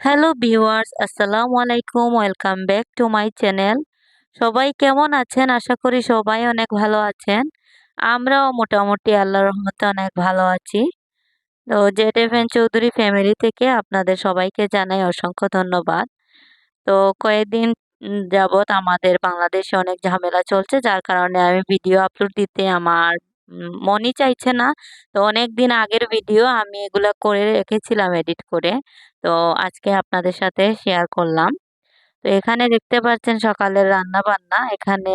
Hello viewers আসসালামু আলাইকুম welcome back to my channel সবাই কেমন আছেন? আশা করি সবাই অনেক ভালো আছেন। আমরাও মোটামুটি আল্লাহ রহমতে অনেক ভালো আছি। তো Z F N Chowdhury family থেকে আপনাদের সবাইকে জানাই অসংখ্য ধন্যবাদ। তো কয়েকদিন যাবৎ আমাদের বাংলাদেশে অনেক ঝামেলা চলছে। যার কারণে আমি ভিডিও আপলোড দিতে আমার মনই চাইছে না। তো অনেক দিন আগের ভিডিও আমি এগুলা করে রেখেছিলাম এডিট করে। তো আজকে আপনাদের সাথে শেয়ার করলাম। তো এখানে দেখতে পাচ্ছেন সকালের রান্না বান্না এখানে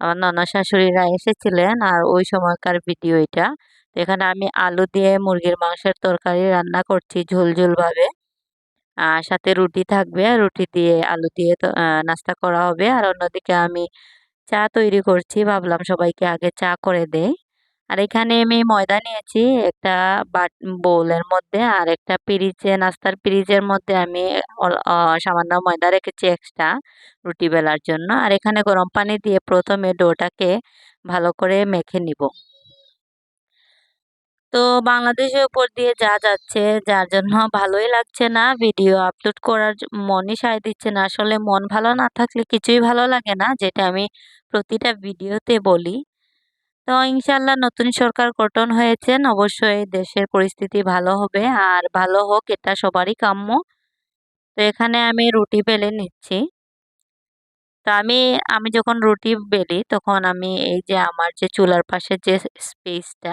আমার ননদ শাশুড়িরা এসেছিলেন আর ওই সময়কার ভিডিও এটা। তো এখানে আমি আলু দিয়ে মুরগির মাংসের তরকারি রান্না করছি ঝোল ঝোলভাবে আর সাথে রুটি থাকবে। রুটি দিয়ে আলু দিয়ে নাস্তা করা হবে। আর অন্যদিকে আমি চা তৈরি করছি। ভাবলাম সবাইকে আগে চা করে দেই। আর এখানে আমি ময়দা নিয়েছি, একটা বাট, বোলের মধ্যে আর একটা পিরিচে, নাস্তার পিরিচের মধ্যে আমি সামান্য ময়দা রেখেছি এক্সট্রা রুটি বেলার জন্য। আর এখানে গরম পানি দিয়ে প্রথমে ডোটাকে ভালো করে মেখে নিব। তো বাংলাদেশের উপর দিয়ে যা যাচ্ছে, যার জন্য ভালোই লাগছে না। ভিডিও আপলোড করার মনই সায় দিচ্ছে না। আসলে মন ভালো না থাকলে কিছুই ভালো লাগে না, যেটা আমি প্রতিটা ভিডিওতে বলি। তো ইনশাল্লাহ নতুন সরকার গঠন হয়েছেন, অবশ্যই দেশের পরিস্থিতি ভালো হবে আর ভালো হোক, এটা সবারই কাম্য। তো এখানে আমি রুটি বেলে নিচ্ছি। তো আমি আমি যখন রুটি বেলি, তখন আমি এই যে আমার যে চুলার পাশে যে স্পেসটা,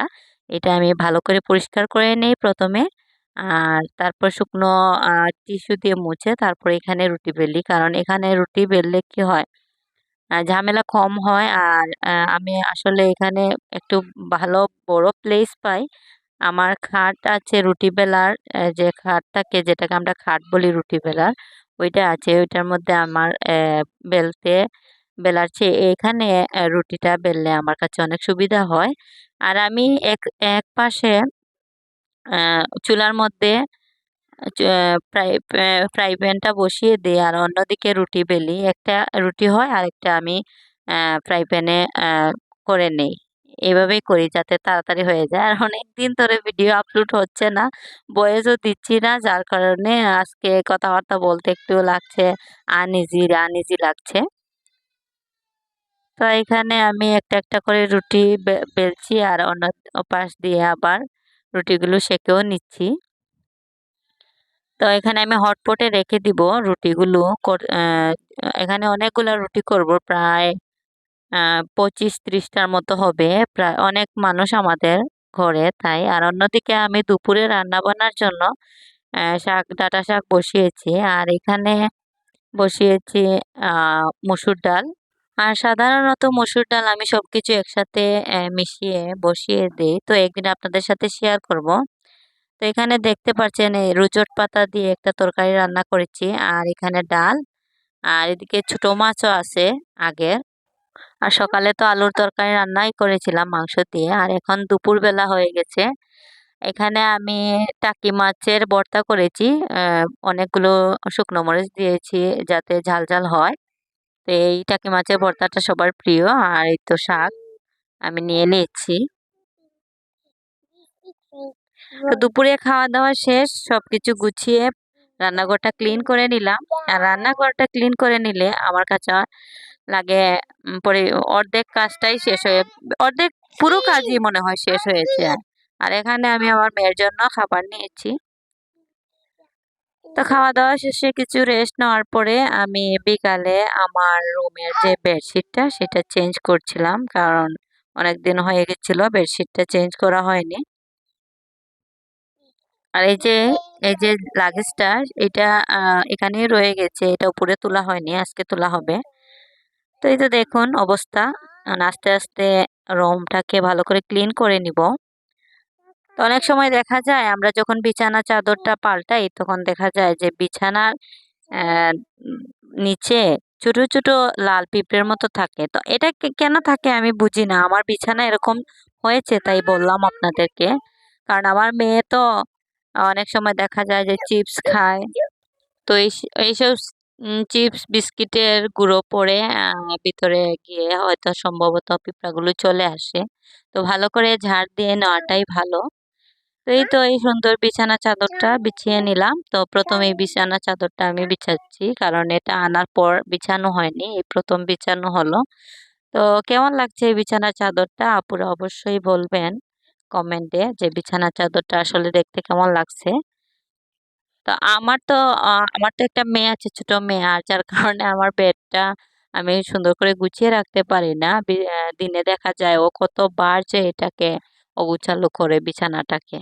এটা আমি ভালো করে পরিষ্কার করে নেই প্রথমে। আর তারপর শুকনো টিস্যু দিয়ে মুছে তারপর এখানে রুটি বেলি। কারণ এখানে রুটি বেললে কি হয় ঝামেলা কম হয়। আর আমি আসলে এখানে একটু ভালো, বড় প্লেস পাই। আমার খাট আছে রুটি বেলার যে খাটটাকে যেটাকে আমরা খাট বলি রুটি বেলার, ওইটা আছে। ওইটার মধ্যে আমার বেলতে, বেলার চেয়ে এখানে রুটিটা বেললে আমার কাছে অনেক সুবিধা হয়। আর আমি এক এক পাশে চুলার মধ্যে ফ্রাই ফ্রাই প্যানটা বসিয়ে দিই আর অন্যদিকে রুটি বেলি। একটা রুটি হয় আর একটা আমি ফ্রাই প্যানে করে নেই। এভাবেই করি যাতে তাড়াতাড়ি হয়ে যায়। আর অনেক দিন ধরে ভিডিও আপলোড হচ্ছে না ভয়েসও দিচ্ছি না, যার কারণে আজকে কথাবার্তা বলতে একটু লাগছে আনইজি আনইজি লাগছে। তো এখানে আমি একটা একটা করে রুটি বেলছি আর অন্য পাশ দিয়ে আবার রুটিগুলো সেকেও নিচ্ছি। তো এখানে আমি হটপটে রেখে দিব রুটিগুলো এখানে অনেকগুলো রুটি করব, প্রায় পঁচিশ ত্রিশটার মতো হবে। প্রায় অনেক মানুষ আমাদের ঘরে, তাই। আর অন্যদিকে আমি দুপুরে রান্না বান্নার জন্য শাক, ডাঁটা শাক বসিয়েছি। আর এখানে বসিয়েছি মসুর ডাল। আর সাধারণত মসুর ডাল আমি সবকিছু একসাথে মিশিয়ে বসিয়ে দিই। তো একদিন আপনাদের সাথে শেয়ার করব। তো এখানে দেখতে পাচ্ছেন এই রুজট পাতা দিয়ে একটা তরকারি রান্না করেছি। আর এখানে ডাল, আর এদিকে ছোট মাছও আছে আগের। আর সকালে তো আলুর তরকারি রান্নাই করেছিলাম মাংস দিয়ে। আর এখন দুপুর বেলা হয়ে গেছে। এখানে আমি টাকি মাছের ভর্তা করেছি অনেকগুলো শুকনো মরিচ দিয়েছি যাতে ঝাল ঝাল হয়। তো এই টাকি মাছের ভর্তাটা সবার প্রিয়। আর এই তো শাক আমি নিয়ে নিয়েছি। তো দুপুরে খাওয়া দাওয়া শেষ, সবকিছু গুছিয়ে রান্নাঘরটা ক্লিন করে নিলাম। আর রান্নাঘরটা ক্লিন করে নিলে আমার কাছে লাগে পরে, অর্ধেক কাজটাই শেষ হয়ে, অর্ধেক পুরো কাজই মনে হয় শেষ হয়েছে আর। এখানে আমি আমার মেয়ের জন্য খাবার নিয়েছি। তো খাওয়া দাওয়া শেষে কিছু রেস্ট নেওয়ার পরে আমি বিকালে আমার রুমের যে বেডশিটটা সেটা চেঞ্জ করছিলাম। কারণ অনেক দিন হয়ে গেছিল বেডশিটটা চেঞ্জ করা হয়নি। আর এই যে এই যে লাগেজটা এটা এখানেই রয়ে গেছে। এটা উপরে তোলা হয়নি, আজকে তোলা হবে। তো এই তো দেখুন অবস্থা। এখন আস্তে আস্তে রুমটাকে ভালো করে ক্লিন করে নিব। তো অনেক সময় দেখা যায়, আমরা যখন বিছানা চাদরটা পাল্টাই, তখন দেখা যায় যে বিছানার নিচে ছোট ছোট লাল পিঁপড়ের মতো থাকে। তো এটা কেন থাকে আমি বুঝি না। আমার বিছানা এরকম হয়েছে, তাই বললাম আপনাদেরকে। কারণ আমার মেয়ে তো অনেক সময় দেখা যায় যে চিপস খায়। তো এই এইসব চিপস, বিস্কিটের গুঁড়ো পরে ভিতরে গিয়ে হয়তো সম্ভবত পিঁপড়াগুলো চলে আসে। তো ভালো করে ঝাড় দিয়ে নেওয়াটাই ভালো। তো এই তো এই সুন্দর বিছানা চাদরটা বিছিয়ে নিলাম। তো প্রথমে এই বিছানা চাদরটা আমি বিছাচ্ছি, কারণ এটা আনার পর বিছানো হয়নি, এই প্রথম বিছানো হলো। তো কেমন লাগছে এই বিছানা চাদরটা? আপুরা অবশ্যই বলবেন। কমেন্টে যে বিছানা চাদরটা আসলে দেখতে কেমন লাগছে। তো আমার তো আমার তো একটা মেয়ে আছে, ছোট মেয়ে, আর যার কারণে আমার বেডটা আমি সুন্দর করে গুছিয়ে রাখতে পারি না। দিনে দেখা যায় ও কতবার যে এটাকে অগুছালো করে বিছানাটাকে।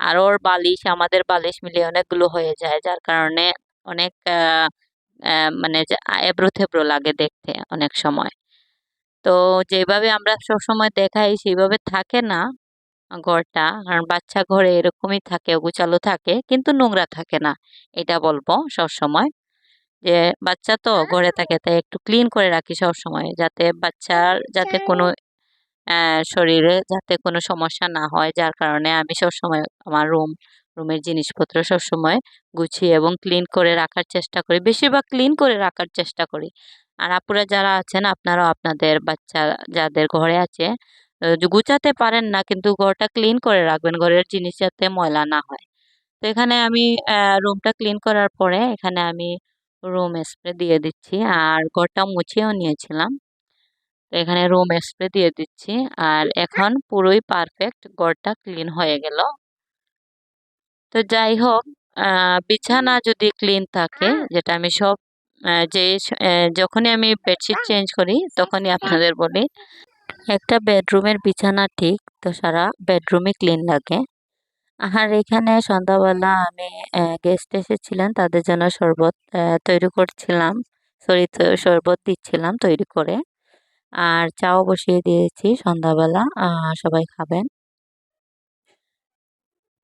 আর ওর বালিশ, আমাদের বালিশ মিলিয়ে অনেকগুলো হয়ে যায়, যার কারণে অনেক মানে যে এবড়ো থেবড়ো লাগে দেখতে অনেক সময়। তো যেভাবে আমরা সব সময় দেখাই, সেইভাবে থাকে না। ঘরটা। কারণ বাচ্চা ঘরে এরকমই থাকে গোছালো থাকে, কিন্তু নোংরা থাকে না। এটা বলব সব সময় যে বাচ্চা তো ঘরে থাকে, তাই একটু ক্লিন করে রাখি সব সময় যাতে বাচ্চার যাতে কোনো শরীরে যাতে কোনো সমস্যা না হয়। যার কারণে আমি সব সময় আমার রুম, রুমের জিনিসপত্র সব সময় গুছিয়ে এবং ক্লিন করে রাখার চেষ্টা করি। বেশিরভাগ ক্লিন করে রাখার চেষ্টা করি। আর আপুরা যারা আছেন, আপনারাও আপনাদের বাচ্চা যাদের ঘরে আছে গুছাতে পারেন না কিন্তু ঘরটা ক্লিন করে রাখবেন, ঘরের জিনিস যাতে ময়লা না হয়। তো এখানে আমি রুমটা ক্লিন করার পরে এখানে আমি রুম স্প্রে দিয়ে দিচ্ছি আর ঘরটা মুছেও নিয়েছিলাম। তো এখানে রুম স্প্রে দিয়ে দিচ্ছি আর এখন পুরোই পারফেক্ট ঘরটা ক্লিন হয়ে গেল। তো যাই হোক বিছানা যদি ক্লিন থাকে, যেটা আমি সব যে যখনই আমি বেডশিট চেঞ্জ করি, তখনই আপনাদের বলি একটা বেডরুমের বিছানা ঠিক, তো সারা বেডরুমই ক্লিন লাগে। আর এখানে সন্ধ্যাবেলা আমি গেস্ট এসেছিলেন, তাদের জন্য শরবত তৈরি করছিলাম। সরি শরবত দিচ্ছিলাম তৈরি করে। আর চাও বসিয়ে দিয়েছি সন্ধ্যাবেলা সবাই খাবেন।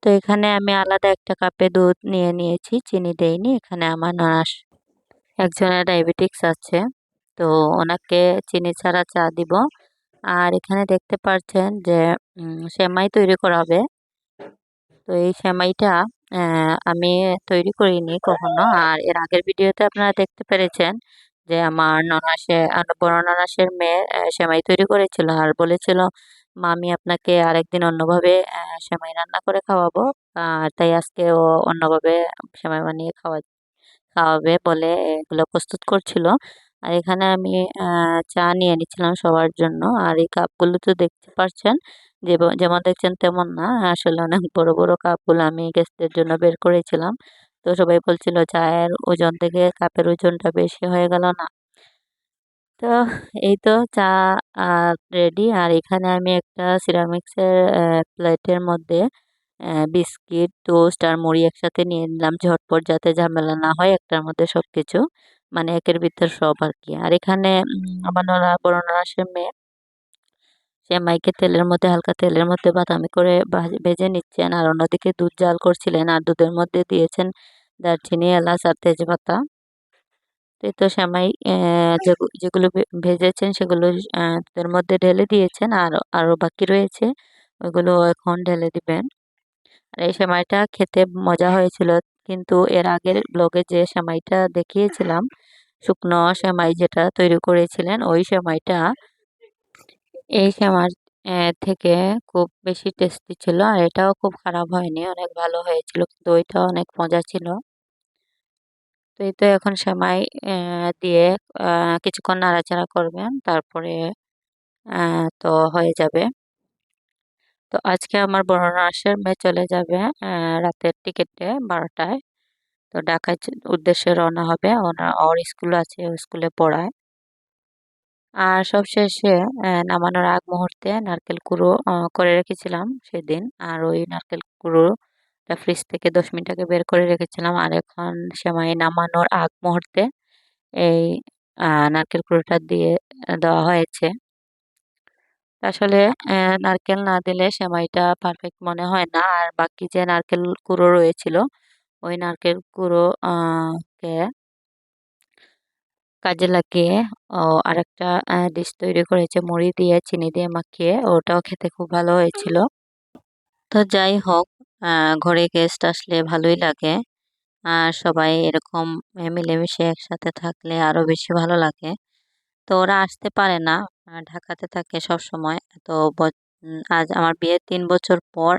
তো এখানে আমি আলাদা একটা কাপে দুধ নিয়ে নিয়েছি, চিনি দেইনি, এখানে আমার ননাস, একজনের ডায়াবেটিক্স আছে। তো ওনাকে চিনি ছাড়া চা দিব। আর এখানে দেখতে পাচ্ছেন যে সেমাই তৈরি করা হবে। তো এই সেমাইটা আমি তৈরি করিনি কখনো। আর এর আগের ভিডিওতে আপনারা দেখতে পেরেছেন যে, আমার ননাসে বড় ননাসের মেয়ে সেমাই তৈরি করেছিল। আর বলেছিল, মামি, আপনাকে আরেকদিন অন্যভাবে সেমাই রান্না করে খাওয়াবো। আর তাই আজকে ও অন্যভাবে সেমাই বানিয়ে খাওয়া, খাওয়াবে বলে এগুলো প্রস্তুত করছিল। আর এখানে আমি চা নিয়ে নিচ্ছিলাম সবার জন্য। আর এই কাপগুলো তো দেখতে পাচ্ছেন যেমন দেখছেন তেমন না। আসলে অনেক বড় বড় কাপগুলো আমি গেস্টদের জন্য বের করেছিলাম। তো সবাই বলছিল, চায়ের ওজন থেকে কাপের ওজনটা বেশি হয়ে গেল না। তো এই তো চা রেডি। আর এখানে আমি একটা সিরামিক্সের প্লেটের মধ্যে বিস্কিট, টোস্ট আর মুড়ি একসাথে নিয়ে নিলাম ঝটপট যাতে ঝামেলা না হয় একটার মধ্যে সবকিছু। মানে একের ভিতর সব আর কি আর এখানে আমার নলা বড় ননাসের মেয়ে সেমাইকে তেলের মধ্যে হালকা তেলের মধ্যে বাদামি করে ভাজ- নিচ্ছেন। আর অন্যদিকে দুধ জাল করছিলেন আর দুধের মধ্যে দিয়েছেন দারচিনি এলাচ আর তেজপাতা। তো সেমাই যেগু- যেগুলো ভেজেছেন সেগুলো দুধের মধ্যে ঢেলে দিয়েছেন। আর আরও বাকি রয়েছে ওইগুলো এখন ঢেলে দিবেন। আর এই সেমাইটা খেতে মজা হয়েছিল। কিন্তু এর আগের ব্লগে যে সেমাইটা দেখিয়েছিলাম, শুকনো সেমাই যেটা তৈরি করেছিলেন, ওই সেমাইটা এই সেমাই থেকে খুব বেশি টেস্টি ছিল আর এটাও খুব খারাপ হয়নি, অনেক ভালো হয়েছিল, কিন্তু ওইটাও অনেক মজা ছিল। তো এই তো এখন সেমাই দিয়ে কিছুক্ষণ নাড়াচাড়া করবেন, তারপরে তো হয়ে যাবে। তো আজকে আমার বড় নার্সের মেয়ে চলে যাবে রাতের টিকিটে বারোটায়। তো জ- উদ্দেশ্যে রওনা হবে। ওনার ওর স্কুল আছে স্কুলে পড়ায়। আর সব শেষে নামানোর আগ মুহূর্তে নারকেল কুড়ো করে রেখেছিলাম সেদিন। আর ওই নারকেল কুড়োটা ফ্রিজ থেকে দশ মিনিট আগে বের করে রেখেছিলাম। আর এখন সেমাই নামানোর আগ মুহূর্তে এই নারকেল কুড়োটা দিয়ে দেওয়া হয়েছে। আসলে নারকেল না দিলে সেমাইটা পারফেক্ট মনে হয় না। আর বাকি যে নারকেল কুড়ো রয়েছিল, ওই নারকেল কুড়ো কে কাজে লাগিয়ে আরেকটা ডিশ তৈরি করেছে। মুড়ি দিয়ে চিনি দিয়ে মাখিয়ে, ওটাও খেতে খুব ভালো হয়েছিল। তো যাই হোক ঘরে গেস্ট আসলে ভালোই লাগে। আর সবাই এরকম মিলেমিশে একসাথে থাকলে আরও বেশি ভালো লাগে। তো ওরা আসতে পারে না। ঢাকাতে থাকে সব সময় তো আজ আমার বিয়ের তিন বছর পর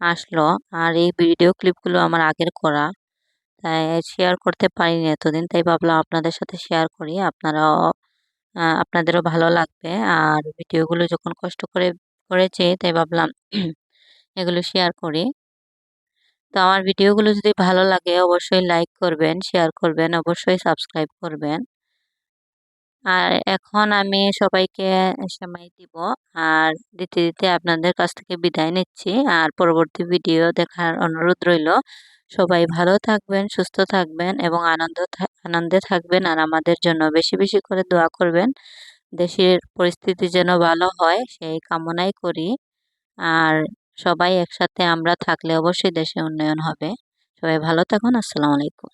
আসলো আর এই ভিডিও ক্লিপগুলো আমার আগের করা। তাই শেয়ার করতে পারিনি এতদিন, তাই ভাবলাম আপনাদের সাথে শেয়ার করি। আপনারাও আপনাদেরও ভালো লাগবে। আর ভিডিওগুলো যখন কষ্ট করে করেছি, তাই ভাবলাম এগুলো শেয়ার করি। তো আমার ভিডিওগুলো যদি ভালো লাগে, অবশ্যই লাইক করবেন শেয়ার করবেন, অবশ্যই সাবস্ক্রাইব করবেন। আর এখন আমি সবাইকে সেমাই দিব। আর দিতে দিতে আপনাদের কাছ থেকে বিদায় নিচ্ছি। আর পরবর্তী ভিডিও দেখার অনুরোধ রইল। সবাই ভালো থাকবেন, সুস্থ থাকবেন এবং আনন্দ আনন্দে থাকবেন। আর আমাদের জন্য বেশি বেশি করে দোয়া করবেন। দেশের পরিস্থিতি যেন ভালো হয়, সেই কামনাই করি। আর সবাই একসাথে আমরা থাকলে অবশ্যই দেশে উন্নয়ন হবে। সবাই ভালো থাকুন। আসসালামু আলাইকুম।